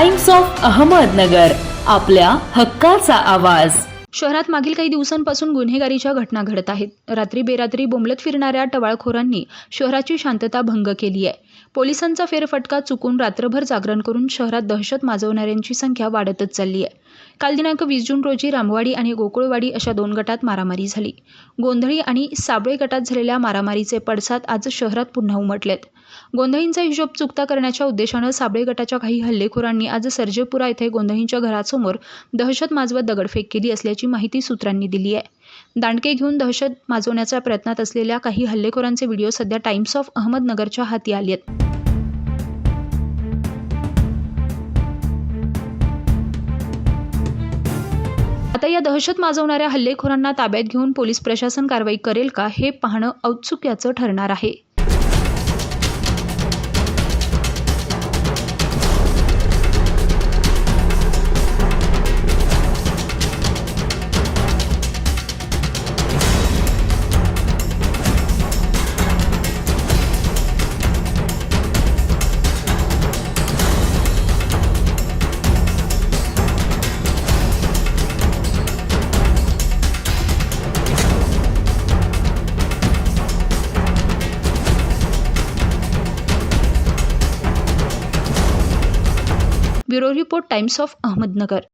Times of Ahmednagar आपल्या हक्काचा आवाज. शहरात मागील काही दिवसांपासून गुन्हेगारीच्या घटना घडत आहेत. रात्री बेरात्री बोंबलत फिरणाऱ्या टवाळखोरांनी शहराची शांतता भंग केली आहे. पोलिसांचा फेरफटका चुकून रात्रभर जागरण करून शहरात दहशत माजवणाऱ्यांची संख्या वाढतच चालली आहे. काल दिनांक वीस जून रोजी रामवाडी आणि गोकुळवाडी अशा दोन गटात मारामारी झाली. गोंधळी आणि साबळे गटात झालेल्या मारामारीचे पडसाद आज शहरात पुन्हा उमटलेत. गोंधळींचा हिशोब चुकता करण्याच्या उद्देशानं साबळे गटाच्या काही हल्लेखोरांनी आज सर्जेपुरा येथे गोंधळींच्या घरासमोर दहशत माजवत दगडफेक केली असल्याची माहिती सूत्रांनी दिली आहे. दांडके घेऊन दहशत माजवण्याच्या प्रयत्नात असलेल्या काही हल्लेखोरांचे व्हिडिओ सध्या टाइम्स ऑफ अहमदनगरच्या हाती आले आहेत या दहशत माजवणाऱ्या हल्लेखोरांना ताब्यात घेऊन पोलीस प्रशासन कारवाई करेल का हे पाहणं औत्सुक्याचं ठरणार आहे. Bureau report Times of Ahmednagar